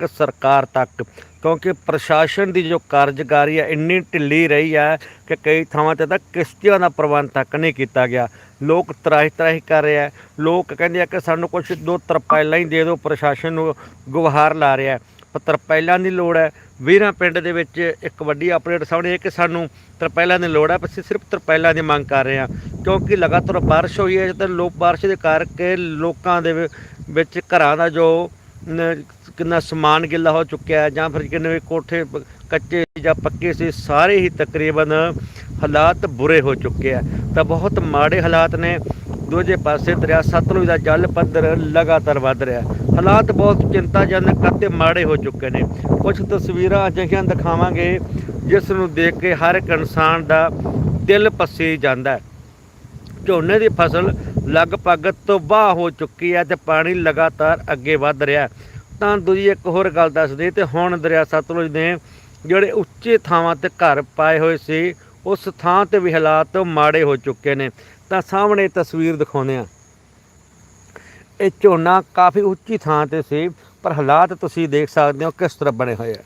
ਸਰਕਾਰ ਤੱਕ, ਕਿਉਂਕਿ ਪ੍ਰਸ਼ਾਸਨ ਦੀ ਜੋ ਕਾਰਜਕਾਰੀ ਹੈ ਇੰਨੀ ਢਿੱਲੀ ਰਹੀ ਹੈ ਕਿ ਕਈ ਥਾਵਾਂ ਤੇ ਤਾਂ ਕਿਸ਼ਤੀਆਂ ਦਾ ਪ੍ਰਬੰਧ ਤੱਕ ਨਹੀਂ ਕੀਤਾ ਗਿਆ। ਲੋਕ ਤਰਾਹੀ ਤਰਾਹੀ ਕਰ ਰਹੇ ਆ ਲੋਕ ਕਹਿੰਦੇ ਆ ਕਿ ਸਾਨੂੰ ਕੁਝ ਦੋ ਤਰਪਾਲਾਂ ਹੀ ਦੇ ਦਿਓ, ਪ੍ਰਸ਼ਾਸਨ ਨੂੰ ਗੁਹਾਰ ਲਾ ਰਿਹਾ ਪਰ ਤਰਪਾਲਾਂ ਦੀ ਲੋੜ ਹੈ। ਵੀਰਾਂ ਪਿੰਡ ਦੇ ਵਿੱਚ ਇੱਕ ਵੱਡੀ ਅਪਡੇਟ ਸਾਹਮਣੇ ਇਹ ਕਿ ਸਾਨੂੰ ਤਰਪਾਲਾਂ ਦੀ ਲੋੜ ਹੈ। ਪਰ ਅਸੀਂ ਸਿਰਫ ਤਰਪਾਲਾਂ ਦੀ ਮੰਗ ਕਰ ਰਹੇ ਹਾਂ, ਕਿਉਂਕਿ ਲਗਾਤਾਰ ਬਾਰਿਸ਼ ਹੋਈ ਹੈ। ਤੇ ਲੋਕ ਬਾਰਿਸ਼ ਦੇ ਕਰਕੇ ਲੋਕਾਂ ਦੇ ਵਿੱਚ ਘਰਾਂ ਦਾ ਜੋ ਕਿੰਨਾ ਸਮਾਨ ਗਿੱਲਾ ਹੋ ਚੁੱਕਿਆ ਹੈ, ਜਾਂ ਫਿਰ ਕਿੰਨੇ ਕੋਠੇ ਪ- ਕੱਚੇ ਜਾਂ ਪੱਕੇ ਸੀ, ਸਾਰੇ ਹੀ ਤਕਰੀਬਨ ਹਾਲਾਤ ਬੁਰੇ ਹੋ ਚੁੱਕੇ ਆ। ਤਾਂ ਬਹੁਤ ਮਾੜੇ ਹਾਲਾਤ ਨੇ। ਦੂਜੇ ਪਾਸੇ ਦਰਿਆ ਸਤਲੁਜ ਦਾ ਜਲ ਪੱਧਰ ਲਗਾਤਾਰ ਵੱਧ ਰਿਹਾ ਹਾਲਾਤ ਬਹੁਤ ਚਿੰਤਾਜਨਕ ਅਤੇ ਮਾੜੇ ਹੋ ਚੁੱਕੇ ਨੇ। ਕੁਝ ਤਸਵੀਰਾਂ ਅਜਿਹੀਆਂ ਦਿਖਾਵਾਂਗੇ, ਜਿਸ ਨੂੰ ਦੇਖ ਕੇ ਹਰ ਇੱਕ ਇਨਸਾਨ ਦਾ ਦਿਲ ਪੱਸੀ ਜਾਂਦਾ ਝੋਨੇ ਦੀ ਫਸਲ ਲਗਭਗ ਤਬਾਹ ਹੋ ਚੁੱਕੀ ਹੈ ਤੇ ਪਾਣੀ ਲਗਾਤਾਰ ਅੱਗੇ ਵੱਧ ਰਿਹਾ ਹੈ। ਤਾਂ ਦੂਜੀ ਇੱਕ ਹੋਰ ਗੱਲ ਦੱਸਦੇ ਤੇ ਹੁਣ ਦਰਿਆ ਸਤਲੁਜ ਨੇ ਜਿਹੜੇ ਉੱਚੇ ਥਾਵਾਂ ਤੇ ਘਰ ਪਾਏ ਹੋਏ ਸੀ, ਉਸ ਥਾਂ ਤੇ ਵੀ ਹਾਲਾਤ ਮਾੜੇ ਹੋ ਚੁੱਕੇ ਨੇ। ਤਾਂ ਸਾਹਮਣੇ ਤਸਵੀਰ ਦਿਖਾਉਂਦੇ ਆ ਇਹ ਝੋਨਾ ਕਾਫੀ ਉੱਚੀ ਥਾਂ ਤੇ ਸੀ, ਪਰ ਹਾਲਾਤ ਤੁਸੀਂ ਦੇਖ ਸਕਦੇ ਹੋ ਕਿਸ ਤਰ੍ਹਾਂ ਬਣੇ ਹੋਏ ਆ।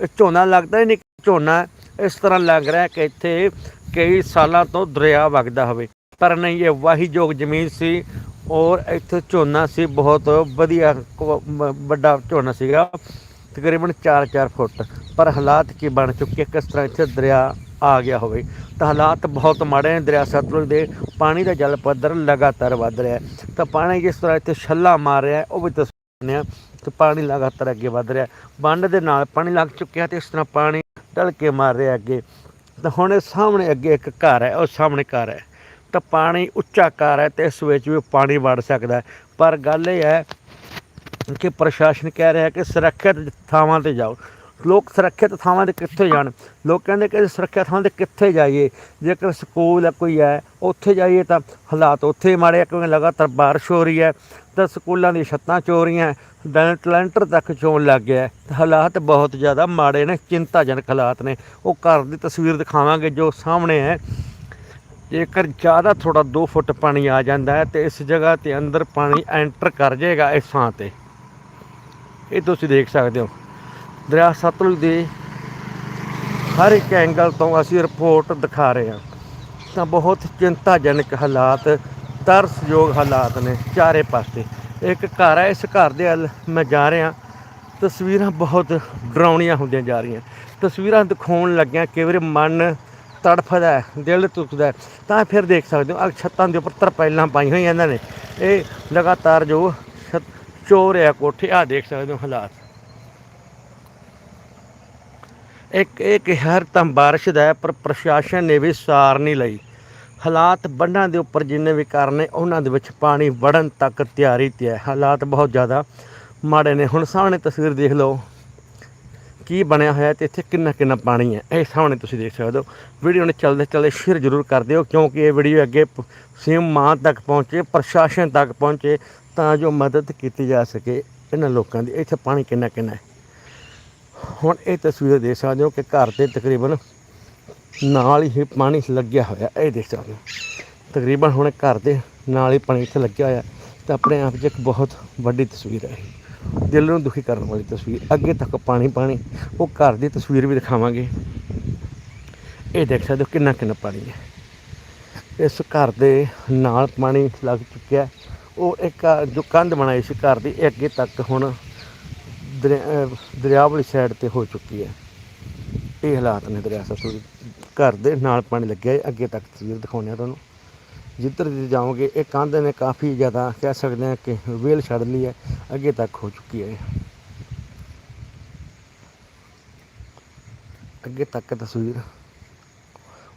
ਇਹ ਝੋਨਾ ਲੱਗਦਾ ਹੀ ਨਹੀਂ ਝੋਨਾ ਇਸ ਤਰ੍ਹਾਂ ਲੱਗ ਰਿਹਾ ਕਿ ਇੱਥੇ ਕਈ ਸਾਲਾਂ ਤੋਂ ਦਰਿਆ ਵਗਦਾ ਹੋਵੇ। ਪਰ ਨਹੀਂ, ਇਹ ਵਾਹੀਯੋਗ ਜ਼ਮੀਨ ਸੀ ਔਰ ਇੱਥੇ ਝੋਨਾ ਸੀ, ਬਹੁਤ ਵਧੀਆ ਕੁ- ਮ- ਵੱਡਾ ਝੋਨਾ ਸੀਗਾ, ਤਕਰੀਬਨ 4-4 ਫੁੱਟ। ਪਰ ਹਾਲਾਤ ਕੀ ਬਣ ਚੁੱਕੇ, ਕਿਸ ਤਰ੍ਹਾਂ ਇੱਥੇ ਦਰਿਆ ਆ ਗਿਆ ਹੋਵੇ। ਤਾਂ ਹਾਲਾਤ ਬਹੁਤ ਮਾੜੇ ਨੇ, ਦਰਿਆ ਸਤਲੁਜ ਦੇ ਪਾਣੀ ਦਾ ਜਲ ਪੱਧਰ ਲਗਾਤਾਰ ਵੱਧ ਰਿਹਾ ਤਾਂ ਪਾਣੀ ਜਿਸ ਤਰ੍ਹਾਂ ਇੱਥੇ ਛੱਲਾ ਮਾਰ ਰਿਹਾ ਉਹ ਵੀ ਤਸਵੀਰ ਆ ਕਿ ਪਾਣੀ ਲਗਾਤਾਰ ਅੱਗੇ ਵੱਧ ਰਿਹਾ ਹੈ। ਦੇ ਨਾਲ ਪਾਣੀ ਲੱਗ ਚੁੱਕਿਆ ਤੇ ਇਸ ਤਰ੍ਹਾਂ ਪਾਣੀ ਢਲ ਕੇ ਮਾਰ ਰਿਹਾ ਅੱਗੇ। ਤਾਂ ਹੁਣ ਇਹ ਸਾਹਮਣੇ ਅੱਗੇ ਇੱਕ ਘਰ ਹੈ, ਉਹ ਸਾਹਮਣੇ ਘਰ ਹੈ। ਤਾਂ ਪਾਣੀ ਉੱਚਾ ਘਰ ਹੈ ਤੇ ਇਸ ਵਿੱਚ ਵੀ ਪਾਣੀ ਵੜ ਸਕਦਾ ਪਰ ਗੱਲ ਇਹ ਹੈ ਕਿ ਪ੍ਰਸ਼ਾਸਨ ਕਹਿ ਰਿਹਾ ਕਿ ਸੁਰੱਖਿਅਤ ਥਾਵਾਂ ਤੇ ਜਾਓ। ਲੋਕ ਸੁਰੱਖਿਅਤ ਥਾਵਾਂ ਤੇ ਕਿੱਥੇ ਜਾਣ? ਲੋਕ ਕਹਿੰਦੇ ਕਿ ਸੁਰੱਖਿਅਤ ਥਾਵਾਂ ਤੇ ਕਿੱਥੇ ਜਾਈਏ? ਜੇਕਰ ਸਕੂਲ ਹੈ ਕੋਈ ਹੈ, ਉੱਥੇ ਜਾਈਏ ਤਾਂ ਹਾਲਾਤ ਉੱਥੇ ਮਾੜੇ ਆ, ਕਿਉਂਕਿ ਲਗਾਤਾਰ ਬਾਰਿਸ਼ ਹੋ ਰਹੀ ਹੈ। ਤਾਂ ਸਕੂਲਾਂ ਦੀਆਂ ਛੱਤਾਂ ਚੋ ਰਹੀਆਂ ਡੈਂਟ ਲੈਂਟਰ ਤੱਕ ਚੋਣ ਲੱਗ ਗਿਆ ਹਾਲਾਤ ਬਹੁਤ ਜ਼ਿਆਦਾ ਮਾੜੇ ਨੇ, ਚਿੰਤਾਜਨਕ ਹਾਲਾਤ ਨੇ। ਉਹ ਘਰ ਦੀ ਤਸਵੀਰ ਦਿਖਾਵਾਂਗੇ ਜੋ ਸਾਹਮਣੇ ਹੈ। ਜੇਕਰ ਜ਼ਿਆਦਾ ਥੋੜਾ 2 ਫੁੱਟ ਪਾਣੀ ਆ ਜਾਂਦਾ ਹੈ, ਤੇ ਇਸ ਜਗ੍ਹਾ ਤੇ ਅੰਦਰ ਪਾਣੀ ਐਂਟਰ ਕਰ ਜਾਏਗਾ ਇਸ ਥਾਂ ਤੇ। ਇਹ ਤੁਸੀਂ ਦੇਖ ਸਕਦੇ ਹੋ। ਦਰਿਆ ਸਤਲੁਜ ਦੇ ਹਰ ਇੱਕ ਐਂਗਲ ਤੋਂ ਅਸੀਂ ਰਿਪੋਰਟ ਦਿਖਾ ਰਹੇ ਹਾਂ। ਤਾਂ ਬਹੁਤ ਚਿੰਤਾਜਨਕ ਹਾਲਾਤ, ਤਰਸਯੋਗ ਹਾਲਾਤ ਨੇ ਚਾਰੇ ਪਾਸੇ। ਇੱਕ ਘਰ ਹੈ, ਇਸ ਘਰ ਦੇ ਵੱਲ ਮੈਂ ਜਾ ਰਿਹਾ। ਤਸਵੀਰਾਂ ਬਹੁਤ ਡਰਾਉਣੀਆਂ ਹੁੰਦੀਆਂ ਜਾ ਰਹੀਆਂ। ਤਸਵੀਰਾਂ ਦਿਖਾਉਣ ਲੱਗਿਆ ਕਈ ਵਾਰੀ ਮਨ ਤੜਫਦਾ ਦਿਲ ਟੁੱਟਦਾ ਤਾਂ ਫਿਰ ਦੇਖ ਸਕਦੇ ਹੋ ਆ ਛੱਤਾਂ ਦੇ ਉੱਪਰ ਤਰਪਾਈਲਾਂ ਪਾਈਆਂ ਹੋਈਆਂ ਇਹਨਾਂ ਨੇ। ਇਹ ਲਗਾਤਾਰ ਜੋ ਛੱਤ ਚੋ ਰਿਹਾ ਕੋਠੇ ਆ ਦੇਖ ਸਕਦੇ ਹੋ ਹਾਲਾਤ। ਇੱਕ ਇੱਕ ਹਰ ਤਾਂ ਬਾਰਿਸ਼ ਦਾ ਪਰ ਪ੍ਰਸ਼ਾਸਨ ਨੇ ਵੀ ਸਾਰ ਨਹੀਂ ਲਈ। ਹਾਲਾਤ ਬੰਨਾਂ ਦੇ ਉੱਪਰ ਜਿੰਨੇ ਵੀ ਕਾਰਨ ਨੇ, ਉਹਨਾਂ ਦੇ ਵਿੱਚ ਪਾਣੀ ਵੜਨ ਤੱਕ ਤਿਆਰੀ ਤੇ ਹੈ। ਹਾਲਾਤ ਬਹੁਤ ਜ਼ਿਆਦਾ ਮਾੜੇ ਨੇ। ਹੁਣ ਸਾਹਮਣੇ ਤਸਵੀਰ ਦੇਖ ਲਓ। ਕੀ ਬਣਿਆ ਹੋਇਆ ਤੇ ਇੱਥੇ ਕਿੰਨਾ ਕਿੰਨਾ ਪਾਣੀ ਹੈ, ਇਹ ਸਾਹਮਣੇ ਤੁਸੀਂ ਦੇਖ ਸਕਦੇ ਹੋ। ਵੀਡੀਓ ਨੂੰ ਚੱਲਦੇ ਚੱਲਦੇ ਸ਼ੇਅਰ ਜ਼ਰੂਰ ਕਰ ਦਿਓ, ਕਿਉਂਕਿ ਇਹ ਵੀਡੀਓ ਅੱਗੇ ਪ- ਸੀਐਮ ਮਾਂ ਤੱਕ ਪਹੁੰਚੇ, ਪ੍ਰਸ਼ਾਸਨ ਤੱਕ ਪਹੁੰਚੇ, ਤਾਂ ਜੋ ਮਦਦ ਕੀਤੀ ਜਾ ਸਕੇ ਇਹਨਾਂ ਲੋਕਾਂ ਦੀ। ਇੱਥੇ ਪਾਣੀ ਕਿੰਨਾ ਕਿੰਨਾ ਹੈ। ਹੁਣ ਇਹ ਤਸਵੀਰ ਦੇਖ ਸਕਦੇ ਹੋ ਕਿ ਘਰ ਦੇ ਤਕਰੀਬਨ ਨਾਲ ਹੀ ਪਾਣੀ ਲੱਗਿਆ ਹੋਇਆ, ਇਹ ਦੇਖ ਸਕਦੇ ਹੋ। ਤਕਰੀਬਨ ਹੁਣ ਘਰ ਦੇ ਨਾਲ ਹੀ ਪਾਣੀ ਇੱਥੇ ਲੱਗਿਆ ਹੋਇਆ, ਤਾਂ ਆਪਣੇ ਆਪ 'ਚ ਇੱਕ ਬਹੁਤ ਵੱਡੀ ਤਸਵੀਰ ਹੈ ਦਿਲ ਨੂੰ ਦੁਖੀ ਕਰਨ ਵਾਲੀ ਤਸਵੀਰ, ਅੱਗੇ ਤੱਕ ਪਾਣੀ ਪਾਣੀ, ਉਹ ਘਰ ਦੀ ਤਸਵੀਰ ਵੀ ਦਿਖਾਵਾਂਗੇ। ਇਹ ਦੇਖ ਸਕਦੇ ਹੋ ਕਿੰਨਾ ਕਿੰਨਾ ਪਾਣੀ ਹੈ। ਇਸ ਘਰ ਦੇ ਨਾਲ ਪਾਣੀ ਲੱਗ ਚੁੱਕਿਆ ਉਹ ਇੱਕ, ਜੋ ਕੰਧ ਬਣਾਈ ਸੀ ਘਰ ਦੀ, ਇਹ ਅੱਗੇ ਤੱਕ ਹੁਣ ਦਰਿਆ ਦਰਿਆ ਵਾਲੀ ਸਾਈਡ ਤੇ ਹੋ ਚੁੱਕੀ ਹੈ। ਇਹ ਹਾਲਾਤ ਨੇ ਦਰਿਆ ਸਤਲੁਜ ਘਰ ਦੇ ਨਾਲ ਪਾਣੀ ਲੱਗਿਆ ਹੈ। ਅੱਗੇ ਤੱਕ ਤਸਵੀਰ ਦਿਖਾਉਂਦੇ ਆ ਤੁਹਾਨੂੰ। ਜਿੱਧਰ ਜਿੱਧਰ ਜਾਓਗੇ, ਇਹ ਕੰਧ ਨੇ ਕਾਫੀ ਜ਼ਿਆਦਾ ਕਹਿ ਸਕਦੇ ਹਾਂ ਕਿ ਵੇਲ ਛੱਡ ਲਈ ਹੈ। ਅੱਗੇ ਤੱਕ ਹੋ ਚੁੱਕੀ ਹੈ। ਅੱਗੇ ਤੱਕ ਤਸਵੀਰ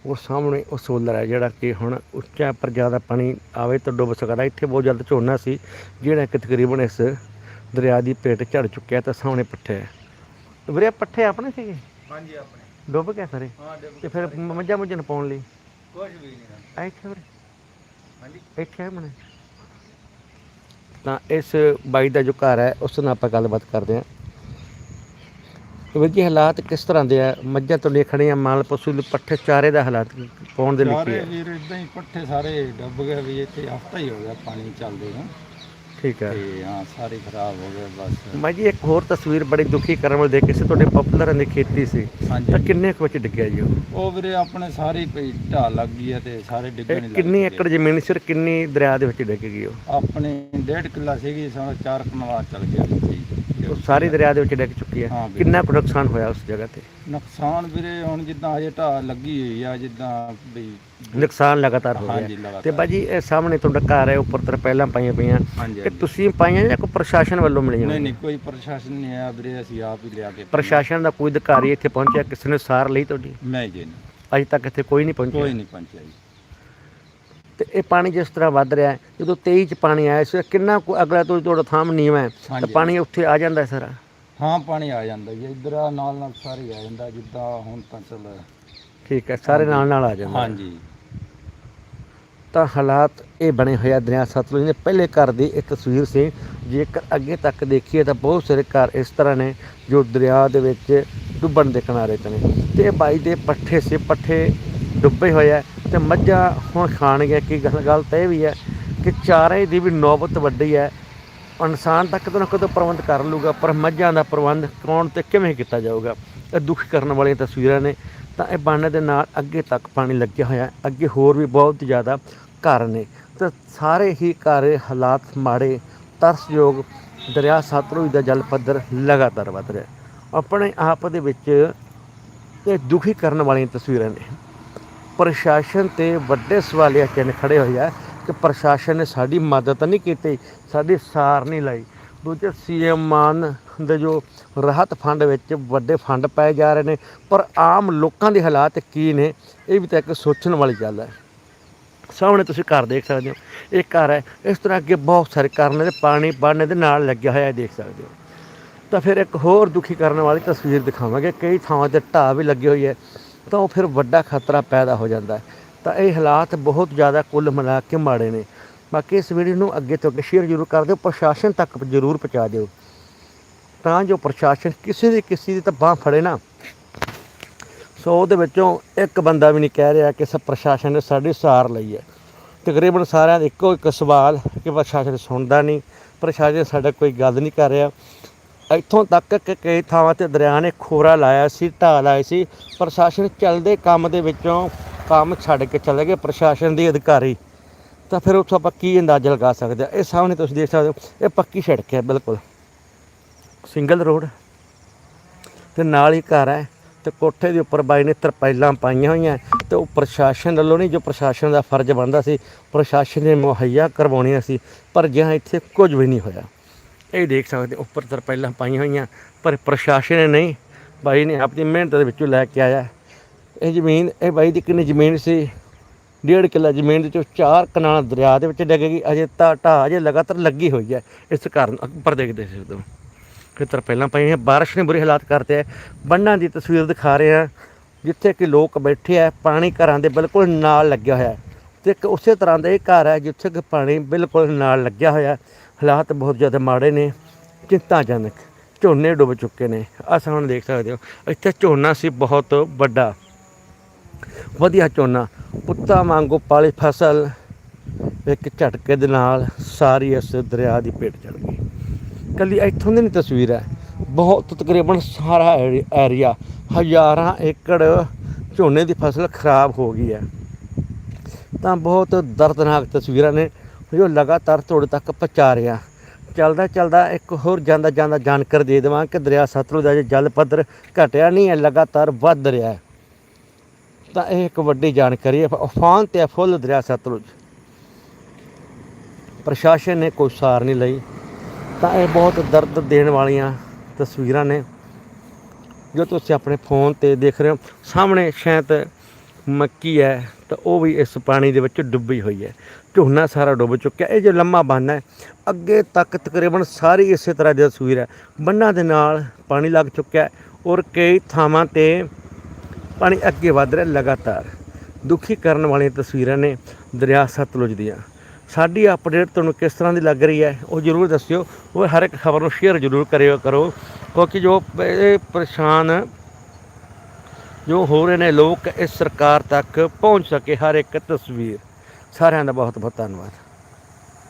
ਉਹ ਸਾਹਮਣੇ ਉਹ ਸੋਲਰ ਹੈ ਜਿਹੜਾ ਕਿ ਹੁਣ ਉੱਚਾ ਪਰ ਜ਼ਿਆਦਾ ਪਾਣੀ ਆਵੇ ਤਾਂ ਡੁੱਬ ਸਕਦਾ ਇੱਥੇ ਬਹੁਤ ਜ਼ਿਆਦਾ ਝੋਨਾ ਸੀ ਜਿਹੜਾ ਕਿ ਤਕਰੀਬਨ ਇਸ ਦਰਿਆ ਦੀ ਪੇਟ ਝੜ ਚੁੱਕਿਆ ਤਾਂ ਸਾਹਮਣੇ ਪੱਠੇ ਹੈ। ਵੀਰੇ ਪੱਠੇ ਆਪਣੇ ਸੀਗੇ? ਹਾਂਜੀ ਆਪਣੇ। ਡੁੱਬ ਗਏ ਸਾਰੇ? ਹਾਂ ਤੇ ਫਿਰ ਮੱਝਾਂ ਮੁੱਝਾਂ ਪਾਉਣ ਲਈ? ਕੁਝ ਵੀ ਨਹੀਂ ਇੱਥੇ ਵੀਰੇ। ਹਾਂਜੀ। ਇੱਥੇ ਮਨੇ ਤਾਂ ਇਸ ਬਾਈ ਦਾ ਜੋ ਘਰ ਹੈ ਉਸ ਨਾਲ ਆਪਾਂ ਗੱਲਬਾਤ ਕਰਦੇ ਹਾਂ। ਵੀਰ ਜੀ ਹਾਲਾਤ ਕਿਸ ਤਰ੍ਹਾਂ ਦੇ ਆ? ਮੱਝਾਂ ਤੋਂ ਲੈ ਖੜੀਆਂ ਮਾਲ ਪਸ਼ੂ ਦੇ ਪੱਠੇ ਚਾਰੇ ਦਾ ਹਾਲਾਤ ਪਾਉਣ ਦੇ ਲਈ ਕੀ ਸਾਰੇ ਵੀਰ ਇਦਾਂ ਹੀ ਪੱਠੇ ਸਾਰੇ ਡੁੱਬ ਗਏ ਵੀ ਇੱਥੇ ਹਫਤਾ ਹੀ ਹੋ ਗਿਆ ਪਾਣੀ ਚੱਲਦੇ ਨੂੰ। ਠੀਕ ਹੈ। ਤੇ ਹਾਂ ਸਾਰੇ ਖਰਾਬ ਹੋ ਗਏ ਬਸ। ਮੈਂ ਜੀ ਇੱਕ ਹੋਰ ਤਸਵੀਰ ਬੜੀ ਦੁਖੀ ਕਰਨ ਵਾਲੀ ਦੇਖੀ ਸੀ ਤੁਹਾਡੇ ਪਪੂਲਰਾਂ ਦੀ ਖੇਤੀ ਸੀ। ਹਾਂਜੀ। ਤਾਂ ਕਿੰਨੇ ਕੁ ਵਿੱਚ ਡਿੱਗਿਆ ਜੀ ਉਹ? ਉਹ ਵੀਰੇ ਆਪਣੇ ਸਾਰੇ ਪਈ ਢਾਲ ਲੱਗ ਗਈ ਹੈ ਤੇ ਸਾਰੇ ਡਿੱਗਣ ਇਹ ਲੱਗ ਕਿੰਨੀ। ਏਕੜ ਜ਼ਮੀਨ ਸੀ ਔਰ ਕਿੰਨੀ ਦਰਿਆ ਦੇ ਵਿੱਚ ਡਿੱਗ ਗਈ ਉਹ? ਆਪਣੇ ਡੇਢ ਕਿੱਲਾ ਸੀਗੀ ਸਾਡਾ ਚਾਰ ਕਨਾਲਾ ਚੱਲ ਗਿਆ ਵਿੱਚ ਹੀ। ਉਹ ਸਾਰੀ ਦਰਿਆ ਦੇ ਵਿੱਚ ਡਿੱਗ ਚੁੱਕੀ ਹੈ। ਹਾਂ ਵੀਰੇ। ਕਿੰਨਾ ਕੁ ਨੁਕਸਾਨ ਹੋਇਆ ਉਸ ਜਗ੍ਹਾ ਤੇ? ਨੁਕਸਾਨ ਵੀਰੇ ਹੁਣ ਜਿੱਦਾਂ ਹਜੇ ਢਾਲ ਲੱਗੀ ਹੋਈ ਆ ਜਿੱਦਾਂ ਵੀ ਨੁਕਸਾਨ ਲਗਾਤਾਰ ਹੋ ਹਾਂਜੀ ਰਿਹਾ। ਲਗਾਤਾਰ। ਤੇ ਬਾਜੀ ਇਹ ਸਾਹਮਣੇ ਤੁਹਾਡਾ ਘਰ ਹੈ ਉੱਪਰ ਤਰ ਪਹਿਲਾਂ ਪਾਈਆਂ ਪਈਆਂ। ਹਾਂਜੀ। ਤੁਸੀਂ ਪਾਈਆਂ ਜਾਂ ਕੋਈ ਪ੍ਰਸ਼ਾਸਨ ਵੱਲੋਂ ਮਿਲੀਆਂ ਨਹੀਂ ਨਹੀਂ ਕੋਈ ਪ੍ਰਸ਼ਾਸਨ ਨਹੀਂ ਆਇਆ ਵੀਰੇ ਅਸੀਂ ਆਪ ਹੀ ਲਿਆ ਕੇ ਪ੍ਰਸ਼ਾਸਨ ਦਾ ਕੋਈ ਅਧਿਕਾਰੀ ਇੱਥੇ ਪਹੁੰਚਿਆ ਕਿਸੇ ਨੇ ਸਾਰ ਲਈ ਤੁਹਾਡੀ? ਮੈਂ ਜੀ ਨਹੀਂ। ਅਜੇ ਤੱਕ ਇੱਥੇ ਕੋਈ ਨਹੀਂ ਕੋਈ ਪਹੁੰਚਿਆ ਨਹੀਂ ਪਹੁੰਚਿਆ ਜੀ। ਤੇ ਇਹ ਪਾਣੀ ਜਿਸ ਤਰ੍ਹਾਂ ਵੱਧ ਰਿਹਾ ਹੈ, ਜਦੋਂ 23 ਚ ਪਾਣੀ ਆਇਆ ਸੀ ਕਿੰਨਾ ਕੁ ਅਗਲਾ ਤੋਂ ਤੁਹਾਡਾ ਥਾਮ ਨੀਵਾਂ ਤਾਂ ਹਾਂਜੀ। ਪਾਣੀ ਉੱਥੇ ਆ ਜਾਂਦਾ ਹੈ ਸਾਰਾ? ਹਾਂ ਪਾਣੀ ਆ ਜਾਂਦਾ ਜੀ। ਇੱਧਰ ਆ ਨਾਲ ਨਾਲ ਸਾਰੇ ਹੀ ਆ ਜਾਂਦਾ ਜਿੱਦਾਂ ਹੁਣ ਤਾਂ ਚੱਲ ਠੀਕ ਹੈ ਸਾਰੇ ਨਾਲ ਨਾਲ ਆ ਜਾਂਦਾ ਹੈ। ਹਾਂਜੀ। ਤਾਂ ਹਾਲਾਤ ਇਹ ਬਣੇ ਹੋਇਆ ਦਰਿਆ ਸਤਲੁਜ ਦੇ ਪਹਿਲੇ ਘਰ ਦੀ ਇਹ ਤਸਵੀਰ ਸੀ। ਜੇਕਰ ਅੱਗੇ ਤੱਕ ਦੇਖੀਏ ਤਾਂ ਬਹੁਤ ਸਾਰੇ ਘਰ ਇਸ ਤਰ੍ਹਾਂ ਨੇ ਜੋ ਦਰਿਆ ਦੇ ਵਿੱਚ ਡੁੱਬਣ ਦੇ ਕਿਨਾਰੇ ਤੇ ਨੇ। ਤੇ ਇਹ ਬਾਈ ਦੇ ਪੱਠੇ ਸੀ ਪੱਠੇ ਡੁੱਬੇ ਹੋਏ ਆ। ਤੇ ਮੱਝਾਂ ਹੁਣ ਖਾਣਗੇ। ਕੀ ਗੱਲ ਗੱਲ ਤਾਂ ਇਹ ਵੀ ਹੈ ਕਿ ਚਾਰੇ ਦੀ ਵੀ ਨੌਬਤ ਵੱਡੀ ਹੈ। ਇਨਸਾਨ ਤਾਂ ਕਿਤੇ ਪ੍ਰਬੰਧ ਕਰ ਲੂਗਾ ਪਰ ਮੱਝਾਂ ਦਾ ਪ੍ਰਬੰਧ ਕੌਣ ਤੇ ਕਿਵੇਂ ਕੀਤਾ ਜਾਊਗਾ? ਇਹ ਦੁੱਖ ਕਰਨ ਵਾਲੀਆਂ ਤਸਵੀਰਾਂ ਨੇ। ਤਾਂ ਇਹ ਬੰਨ ਦੇ ਨਾਲ ਅੱਗੇ ਤੱਕ ਪਾਣੀ ਲੱਗਿਆ ਹੋਇਆ ਅੱਗੇ ਹੋਰ ਵੀ ਬਹੁਤ ਜ਼ਿਆਦਾ ਘਰ ਨੇ। ਤੇ ਸਾਰੇ ਹੀ ਘਰ ਹਾਲਾਤ ਮਾੜੇ, ਤਰਸਯੋਗ, ਦਰਿਆ ਸਤਲੁਜ ਦਾ ਜਲ ਪੱਧਰ ਲਗਾਤਾਰ ਵਧ ਰਿਹਾ ਆਪਣੇ ਆਪ ਦੇ ਵਿੱਚ ਇਹ ਦੁਖੀ ਕਰਨ ਵਾਲੀਆਂ ਤਸਵੀਰਾਂ ਨੇ। ਪ੍ਰਸ਼ਾਸਨ ਤੇ ਵੱਡੇ ਸਵਾਲੀਆ ਚਿੰਨ੍ਹ ਖੜੇ ਹੋਏ ਆ ਕਿ ਪ੍ਰਸ਼ਾਸਨ ਨੇ ਸਾਡੀ ਮਦਦ ਨਹੀਂ ਕੀਤੀ, ਸਾਡੀ ਸਾਰ ਨਹੀਂ ਲਈ। ਦੂਜੇ ਸੀਐਮ ਮਾਨ ਦੇ ਜੋ ਰਾਹਤ ਫੰਡ ਵਿੱਚ ਵੱਡੇ ਫੰਡ ਪਾਏ ਜਾ ਰਹੇ ਨੇ, ਪਰ ਆਮ ਲੋਕਾਂ ਦੇ ਹਾਲਾਤ ਕੀ ਨੇ, ਇਹ ਵੀ ਤਾਂ ਇੱਕ ਸੋਚਣ ਵਾਲੀ ਗੱਲ ਹੈ। ਸਾਹਮਣੇ ਤੁਸੀਂ ਘਰ ਦੇਖ ਸਕਦੇ ਹੋ, ਇਹ ਘਰ ਹੈ, ਇਸ ਤਰ੍ਹਾਂ ਅੱਗੇ ਬਹੁਤ ਸਾਰੇ ਕਾਰਨ ਨੇ, ਪਾਣੀ ਬਣਨੇ ਦੇ ਨਾਲ ਲੱਗਿਆ ਹੋਇਆ ਹੈ ਦੇਖ ਸਕਦੇ ਹੋ। ਤਾਂ ਫਿਰ ਇੱਕ ਹੋਰ ਦੁਖੀ ਕਰਨ ਵਾਲੀ ਤਸਵੀਰ ਦਿਖਾਵਾਂਗੇ, ਕਈ ਥਾਵਾਂ ਤੇ ਢਾਹ ਵੀ ਲੱਗੀ ਹੋਈ ਹੈ। ਤਾਂ ਉਹ ਫਿਰ ਵੱਡਾ ਖਤਰਾ ਪੈਦਾ ਹੋ ਜਾਂਦਾ ਹੈ। ਤਾਂ ਇਹ ਹਾਲਾਤ ਬਹੁਤ ਜ਼ਿਆਦਾ ਕੁੱਲ ਮਿਲਾ ਕੇ ਮਾੜੇ ਨੇ। ਬਾਕੀ ਇਸ ਵੀਡੀਓ ਨੂੰ ਅੱਗੇ ਤੋਂ ਅੱਗੇ ਸ਼ੇਅਰ ਜ਼ਰੂਰ ਕਰ ਦਿਓ, ਪ੍ਰਸ਼ਾਸਨ ਤੱਕ ਜ਼ਰੂਰ ਪਹੁੰਚਾ ਦਿਓ। ਤਾਂ ਜੋ ਪ੍ਰਸ਼ਾਸਨ ਕਿਸੇ ਦੀ ਕਿਸੇ ਦੀ ਤਾਂ ਬਾਹ ਫੜੇ ਨਾ। ਸੋ ਉਹਦੇ ਵਿੱਚੋਂ ਇੱਕ ਬੰਦਾ ਵੀ ਨਹੀਂ ਕਹਿ ਰਿਹਾ ਕਿ ਸ ਪ੍ਰਸ਼ਾਸਨ ਨੇ ਸਾਡੀ ਸਾਰ ਲਈ ਹੈ। ਤਕਰੀਬਨ ਸਾਰਿਆਂ ਦਾ ਇੱਕੋ ਇੱਕ ਸਵਾਲ ਕਿ ਪ੍ਰਸ਼ਾਸਨ ਸੁਣਦਾ ਨਹੀਂ, ਪ੍ਰਸ਼ਾਸਨ ਸਾਡਾ ਕੋਈ ਗੱਲ ਨਹੀਂ ਕਰ ਰਿਹਾ। ਇੱਥੋਂ ਤੱਕ ਕਿ ਕਈ ਥਾਵਾਂ ਤੇ ਦਰਿਆ ਨੇ ਖੋਰਾ ਲਾਇਆ ਸੀ, ਢਾਹ ਲਾਇਆ ਸੀ। ਪ੍ਰਸ਼ਾਸਨ ਚੱਲਦੇ ਕੰਮ ਦੇ ਵਿੱਚੋਂ ਕੰਮ ਛੱਡ ਕੇ ਚਲੇ ਗਏ, ਪ੍ਰਸ਼ਾਸਨ ਦੇ ਅਧਿਕਾਰੀ। ਤਾਂ ਫਿਰ ਉੱਥੋਂ ਆਪਾਂ ਕੀ ਅੰਦਾਜ਼ਾ ਲਗਾ ਸਕਦੇ ਹਾਂ? ਇਹ ਸਾਹਮਣੇ ਤੁਸੀਂ ਦੇਖ ਸਕਦੇ ਹੋ, ਇਹ ਪੱਕੀ ਸੜਕ ਹੈ, ਬਿਲਕੁਲ। ਸਿੰਗਲ ਰੋਡ ਤੇ ਨਾਲ ਹੀ ਘਰ ਹੈ ਤੇ ਕੋਠੇ ਦੇ ਉੱਪਰ ਬਾਈ ਨੇ ਤਰਪਾਈਲਾਂ ਪਾਈਆਂ ਹੋਈਆਂ ਤੇ ਉਹ ਪ੍ਰਸ਼ਾਸਨ ਵੱਲੋਂ ਨਹੀਂ, ਜੋ ਪ੍ਰਸ਼ਾਸਨ ਦਾ ਫਰਜ਼ ਬਣਦਾ ਸੀ, ਪ੍ਰਸ਼ਾਸਨ ਨੇ ਮੁਹੱਈਆ ਕਰਵਾਉਣੀਆਂ ਸੀ, ਪਰ ਜਿਹਾਂ ਇੱਥੇ ਕੁਝ ਵੀ ਨਹੀਂ ਹੋਇਆ। ਇਹ ਦੇਖ ਸਕਦੇ ਹੋ, ਉੱਪਰ ਤਰਪਾਈਲਾਂ ਪਾਈਆਂ ਹੋਈਆਂ ਪਰ ਪ੍ਰਸ਼ਾਸਨ ਨੇ ਨਹੀਂ ਬਾਈ ਨੇ ਆਪਣੀ ਮਿਹਨਤ ਦੇ ਵਿੱਚੋਂ ਲੈ ਕੇ ਆਇਆ। ਇਹ ਜ਼ਮੀਨ ਇਹ ਬਾਈ ਦੀ ਕਿੰਨੀ ਜ਼ਮੀਨ ਸੀ? ਡੇਢ ਕਿੱਲਾ ਜ਼ਮੀਨ ਦੇ ਚੋਂ ਚਾਰ ਕਨਾਲ ਦਰਿਆ ਦੇ ਵਿੱਚ ਡਿੱਗ ਗਈ ਅਜੇ ਤਾਂ ਢਾਹ ਅਜੇ ਲਗਾਤਾਰ ਲੱਗੀ ਹੋਈ ਹੈ। ਇਸ ਕਾਰਨ ਉੱਪਰ ਦੇਖਦੇ ਸਕਦੇ ਹੋ ਖੇਤਰ ਪਹਿਲਾਂ ਪਏ ਹੈ ਬਾਰਿਸ਼ ਨੇ ਬੁਰੇ ਹਾਲਾਤ ਕਰਤੇ ਹੈ। ਬੰਨਾਂ ਦੀ ਤਸਵੀਰ ਦਿਖਾ ਰਹੇ ਹਾਂ ਜਿੱਥੇ ਕਿ ਲੋਕ ਬੈਠੇ ਆ ਪਾਣੀ ਘਰਾਂ ਦੇ ਬਿਲਕੁਲ ਨਾਲ ਲੱਗਿਆ ਹੋਇਆ ਹੈ। ਤੇ ਇੱਕ ਉਸੇ ਤਰ੍ਹਾਂ ਦਾ ਇਹ ਘਰ ਹੈ ਜਿੱਥੇ ਕਿ ਪਾਣੀ ਬਿਲਕੁਲ ਨਾਲ ਲੱਗਿਆ ਹੋਇਆ ਹਾਲਾਤ ਬਹੁਤ ਜ਼ਿਆਦਾ ਮਾੜੇ ਨੇ, ਚਿੰਤਾਜਨਕ, ਝੋਨੇ ਡੁੱਬ ਚੁੱਕੇ ਨੇ। ਆਹ ਸਾਹਮਣੇ ਦੇਖ ਸਕਦੇ ਹੋ, ਇੱਥੇ ਝੋਨਾ ਸੀ ਬਹੁਤ ਵੱਡਾ। ਵਧੀਆ ਝੋਨਾ, ਪੁੱਤਾਂ ਵਾਂਗੂ ਪਾਲੀ ਫਸਲ, ਇੱਕ ਝਟਕੇ ਦੇ ਨਾਲ ਸਾਰੀ ਇਸ ਦਰਿਆ ਦੀ ਪੇਟ ਚੜ ਗਈ। ਕੱਲੀ ਇੱਥੋਂ ਦੀ ਨਹੀਂ ਤਸਵੀਰ ਹੈ। ਬਹੁਤ ਤਕਰੀਬਨ ਸਾਰਾ ਏਰੀ- ਏਰੀਆ ਹਜ਼ਾਰਾਂ ਏਕੜ ਝੋਨੇ ਦੀ ਫਸਲ ਖਰਾਬ ਹੋ ਗਈ ਹੈ। ਤਾਂ ਬਹੁਤ ਦਰਦਨਾਕ ਤਸਵੀਰਾਂ ਨੇ ਜੋ ਲਗਾਤਾਰ ਤੁਹਾਡੇ ਤੱਕ ਪਹੁੰਚਾ ਰਿਹਾ ਚੱਲਦਾ ਚੱਲਦਾ ਇੱਕ ਹੋਰ ਜਾਂਦਾ ਜਾਂਦਾ ਜਾਣਕਾਰੀ ਦੇ ਦੇਵਾਂ ਕਿ ਦਰਿਆ ਸਤਲੁਜ ਦਾ ਜੇ ਜਲ ਪੱਧਰ ਘਟਿਆ ਨਹੀਂ ਹੈ, ਲਗਾਤਾਰ ਵੱਧ ਰਿਹਾ ਹੈ। ਤਾਂ ਇਹ ਇੱਕ ਵੱਡੀ ਜਾਣਕਾਰੀ ਹੈ ਉਫਾਨ ਤੇ ਫੁੱਲ ਦਰਿਆ ਸਤਲੁਜ। ਪ੍ਰਸ਼ਾਸਨ ਨੇ ਕੋਈ ਸਾਰ ਨਹੀਂ ਲਈ। ਤਾਂ ਇਹ ਬਹੁਤ ਦਰਦ ਦੇਣ ਵਾਲੀਆਂ ਤਸਵੀਰਾਂ ਨੇ, ਜੋ ਤੁਸੀਂ ਆਪਣੇ ਫੋਨ ਤੇ ਦੇਖ ਰਹੇ ਹੋ। ਸਾਹਮਣੇ ਸ਼ਾਇਦ ਮੱਕੀ ਹੈ, ਤਾਂ ਉਹ ਵੀ ਇਸ ਪਾਣੀ ਦੇ ਵਿੱਚ ਡੁੱਬੀ ਹੋਈ ਹੈ। ਝੋਨਾ ਸਾਰਾ ਡੁੱਬ ਚੁੱਕਿਆ, ਇਹ ਜੋ ਲੰਮਾ ਬੰਨ ਹੈ, ਅੱਗੇ ਤੱਕ ਤਕਰੀਬਨ ਸਾਰੀ ਇਸੇ ਤਰ੍ਹਾਂ ਦੀ ਤਸਵੀਰ ਹੈ। ਬੰਨਾਂ ਦੇ ਨਾਲ ਪਾਣੀ ਲੱਗ ਚੁੱਕਿਆ ਔਰ ਕਈ ਥਾਵਾਂ ਤੇ ਪਾਣੀ ਅੱਗੇ ਵਧ ਰਿਹਾ, ਲਗਾਤਾਰ। ਦੁਖੀ ਕਰਨ ਵਾਲੀਆਂ ਤਸਵੀਰਾਂ ਨੇ ਦਰਿਆ ਸਤਲੁਜ ਦੀਆਂ। ਸਾਡੀ ਅਪਡੇਟ ਤੁਹਾਨੂੰ ਕਿਸ ਤਰ੍ਹਾਂ ਦੀ ਲੱਗ ਰਹੀ ਹੈ, ਉਹ ਜਰੂਰ ਦੱਸਿਓ। ਉਹ ਹਰ ਇੱਕ ਖਬਰ ਨੂੰ ਸ਼ੇਅਰ ਜਰੂਰ ਕਰਿਓ ਕਰੋ, ਕਿਉਂਕਿ ਜੋ ਇਹ ਪਰੇਸ਼ਾਨ ਜੋ ਹੋ ਰਹੇ ਨੇ, ਲੋਕ ਇਸ ਸਰਕਾਰ ਤੱਕ ਪਹੁੰਚ ਸਕੇ ਹਰ ਇੱਕ ਤਸਵੀਰ। ਸਾਰਿਆਂ ਦਾ ਬਹੁਤ ਬਹੁਤ ਧੰਨਵਾਦ।